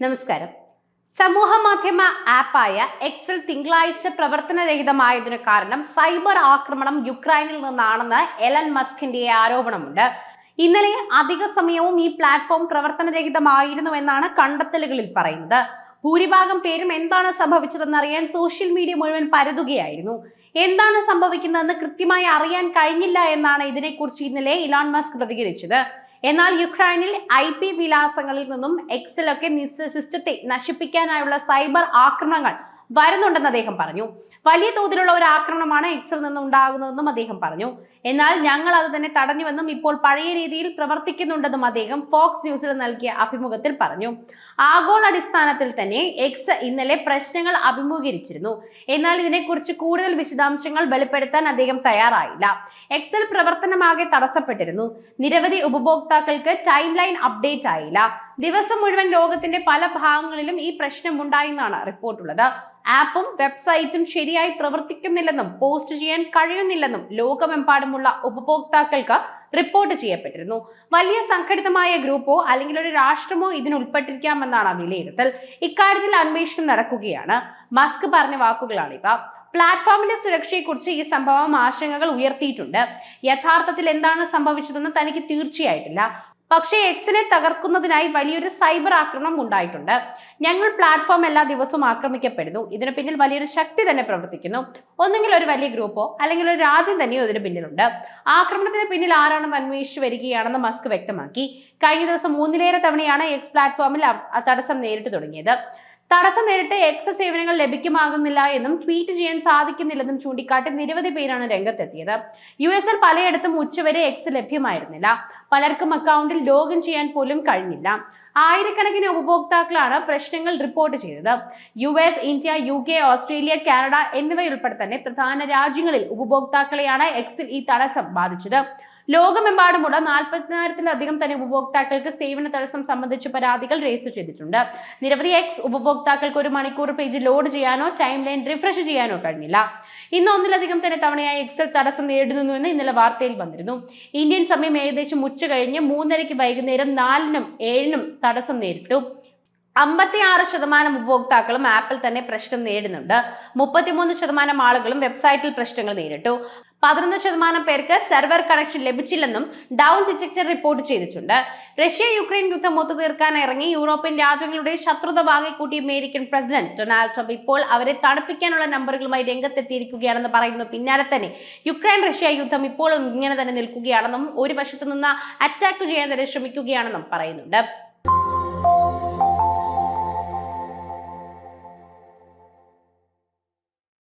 നമസ്കാരം. സമൂഹ മാധ്യമ ആപ്പായ എക്സൽ തിങ്കളാഴ്ച പ്രവർത്തനരഹിതമായതിനു കാരണം സൈബർ ആക്രമണം യുക്രൈനിൽ നിന്നാണെന്ന് എലൻ മസ്കിന്റെ ആരോപണമുണ്ട്. ഇന്നലെ അധിക സമയവും ഈ പ്ലാറ്റ്ഫോം പ്രവർത്തനരഹിതമായിരുന്നു എന്നാണ് കണ്ടെത്തലുകളിൽ പറയുന്നത്. ഭൂരിഭാഗം പേരും എന്താണ് സംഭവിച്ചതെന്നറിയാൻ സോഷ്യൽ മീഡിയ മുഴുവൻ പരതുകയായിരുന്നു. എന്താണ് സംഭവിക്കുന്നതെന്ന് കൃത്യമായി അറിയാൻ കഴിഞ്ഞില്ല എന്നാണ് ഇതിനെക്കുറിച്ച് ഇന്നലെ ഇലോൺ മസ്ക് പ്രതികരിച്ചത്. എന്നാൽ യുക്രൈനിൽ ഐ പി വിലാസങ്ങളിൽ നിന്നും എക്സിലൊക്കെ സിസ്റ്റത്തെ നശിപ്പിക്കാനായുള്ള സൈബർ ആക്രമണങ്ങൾ വരുന്നുണ്ടെന്ന് അദ്ദേഹം പറഞ്ഞു. വലിയ തോതിലുള്ള ഒരു ആക്രമണമാണ് എക്സിൽ നിന്ന് ഉണ്ടാകുന്നതെന്നും അദ്ദേഹം പറഞ്ഞു. എന്നാൽ ഞങ്ങൾ അത് തന്നെ തടഞ്ഞുവെന്നും ഇപ്പോൾ പഴയ രീതിയിൽ പ്രവർത്തിക്കുന്നുണ്ടെന്നും അദ്ദേഹം ഫോക്സ് ന്യൂസിൽ നൽകിയ അഭിമുഖത്തിൽ പറഞ്ഞു. ആഗോള അടിസ്ഥാനത്തിൽ തന്നെ എക്സ് ഇന്നലെ പ്രശ്നങ്ങൾ അഭിമുഖീകരിച്ചിരുന്നു. എന്നാൽ ഇതിനെക്കുറിച്ച് കൂടുതൽ വിശദാംശങ്ങൾ വെളിപ്പെടുത്താൻ അദ്ദേഹം തയ്യാറായില്ല. എക്സിൽ പ്രവർത്തനമാകെ തടസ്സപ്പെട്ടിരുന്നു. നിരവധി ഉപഭോക്താക്കൾക്ക് ടൈം ലൈൻ അപ്ഡേറ്റ് ആയില്ല. ദിവസം മുഴുവൻ ലോകത്തിന്റെ പല ഭാഗങ്ങളിലും ഈ പ്രശ്നം ഉണ്ടായെന്നാണ് റിപ്പോർട്ടുള്ളത്. ആപ്പും വെബ്സൈറ്റും ശരിയായി പ്രവർത്തിക്കുന്നില്ലെന്നും പോസ്റ്റ് ചെയ്യാൻ കഴിയുന്നില്ലെന്നും ലോകമെമ്പാടുമുള്ള ഉപഭോക്താക്കൾക്ക് റിപ്പോർട്ട് ചെയ്യപ്പെട്ടിരുന്നു. വലിയ സംഘടിതമായ ഗ്രൂപ്പോ അല്ലെങ്കിൽ ഒരു രാഷ്ട്രമോ ഇതിന് ഉൾപ്പെട്ടിരിക്കാമെന്നാണ് വിലയിരുത്തൽ. ഇക്കാര്യത്തിൽ അന്വേഷണം നടക്കുകയാണ്. മസ്ക് പറഞ്ഞ വാക്കുകളാണിവ. പ്ലാറ്റ്ഫോമിന്റെ സുരക്ഷയെക്കുറിച്ച് ഈ സംഭവം ആശങ്കകൾ ഉയർത്തിയിട്ടുണ്ട്. യഥാർത്ഥത്തിൽ എന്താണ് സംഭവിച്ചതെന്ന് തനിക്ക് തീർച്ചയായിട്ടില്ല. പക്ഷേ എക്സിനെ തകർക്കുന്നതിനായി വലിയൊരു സൈബർ ആക്രമണം ഉണ്ടായിട്ടുണ്ട്. ഞങ്ങൾ പ്ലാറ്റ്ഫോം എല്ലാ ദിവസവും ആക്രമിക്കപ്പെടുന്നു. ഇതിന് പിന്നിൽ വലിയൊരു ശക്തി തന്നെ പ്രവർത്തിക്കുന്നു. ഒന്നുകിൽ ഒരു വലിയ ഗ്രൂപ്പോ അല്ലെങ്കിൽ ഒരു രാജ്യം തന്നെയോ ഇതിന് പിന്നിലുണ്ട്. ആക്രമണത്തിന് പിന്നിൽ ആരാണെന്ന് അന്വേഷിച്ചു വരികയാണെന്ന് മസ്ക് വ്യക്തമാക്കി. കഴിഞ്ഞ ദിവസം മൂന്നിലേറെ തവണയാണ് എക്സ് പ്ലാറ്റ്ഫോമിൽ തടസ്സം നേരിട്ട് തുടങ്ങിയത്. തടസ്സം നേരിട്ട് എക്സ് സേവനങ്ങൾ ലഭ്യമാകുന്നില്ല എന്നും ട്വീറ്റ് ചെയ്യാൻ സാധിക്കുന്നില്ലെന്നും ചൂണ്ടിക്കാട്ടി നിരവധി പേരാണ് രംഗത്തെത്തിയത്. യു എസിൽ പലയിടത്തും ഉച്ചവരെ എക്സ് ലഭ്യമായിരുന്നില്ല. പലർക്കും അക്കൗണ്ടിൽ ലോഗിൻ ചെയ്യാൻ പോലും കഴിഞ്ഞില്ല. ആയിരക്കണക്കിന് ഉപഭോക്താക്കളാണ് പ്രശ്നങ്ങൾ റിപ്പോർട്ട് ചെയ്തത്. U S India U K Australia Canada എന്നിവയുൾപ്പെടെ തന്നെ പ്രധാന രാജ്യങ്ങളിൽ ഉപഭോക്താക്കളെയാണ് എക്സിൽ ഈ തടസ്സം ബാധിച്ചത്. ലോകമെമ്പാടുമുള്ള നാൽപ്പതിനായിരത്തിലധികം തന്നെ ഉപഭോക്താക്കൾക്ക് സേവന തടസ്സം സംബന്ധിച്ച് പരാതികൾ രജിസ്റ്റർ ചെയ്തിട്ടുണ്ട്. നിരവധി എക്സ് ഉപഭോക്താക്കൾക്ക് ഒരു മണിക്കൂർ പേജ് ലോഡ് ചെയ്യാനോ ടൈം ലൈൻ റിഫ്രഷ് ചെയ്യാനോ കഴിഞ്ഞില്ല. ഇന്ന് ഒന്നിലധികം തന്നെ തവണയായി എക്സൽ തടസ്സം നേരിടുന്നുവെന്ന് ഇന്നലെ വാർത്തയിൽ വന്നിരുന്നു. ഇന്ത്യൻ സമയം ഏകദേശം ഉച്ച കഴിഞ്ഞ് മൂന്നരയ്ക്ക് വൈകുന്നേരം നാലിനും ഏഴിനും തടസ്സം നേരിട്ടു. അമ്പത്തി ആറ് ശതമാനം ഉപഭോക്താക്കളും ആപ്പിൽ തന്നെ പ്രശ്നം നേരിടുന്നുണ്ട്. മുപ്പത്തിമൂന്ന് ശതമാനം ആളുകളും വെബ്സൈറ്റിൽ പ്രശ്നങ്ങൾ നേരിട്ടു. പതിനൊന്ന് ശതമാനം പേർക്ക് സെർവർ കണക്ഷൻ ലഭിച്ചില്ലെന്നും ഡൗൺ ഡിറ്റക്ടർ റിപ്പോർട്ട് ചെയ്തിട്ടുണ്ട്. റഷ്യ യുക്രൈൻ യുദ്ധം ഒത്തുതീർക്കാൻ ഇറങ്ങി യൂറോപ്യൻ രാജ്യങ്ങളുടെ ശത്രുത വാങ്ങിക്കൂട്ടിയ അമേരിക്കൻ പ്രസിഡന്റ് ഡൊണാൾഡ് ട്രംപ് ഇപ്പോൾ അവരെ തണുപ്പിക്കാനുള്ള നമ്പറുകളുമായി രംഗത്തെത്തിയിരിക്കുകയാണെന്ന് പറയുന്നു. പിന്നാലെ തന്നെ യുക്രൈൻ റഷ്യ യുദ്ധം ഇപ്പോഴും ഇങ്ങനെ തന്നെ നിൽക്കുകയാണെന്നും ഒരു വശത്തു നിന്ന് അറ്റാക്ക് ചെയ്യാൻ തന്നെ ശ്രമിക്കുകയാണെന്നും പറയുന്നുണ്ട്.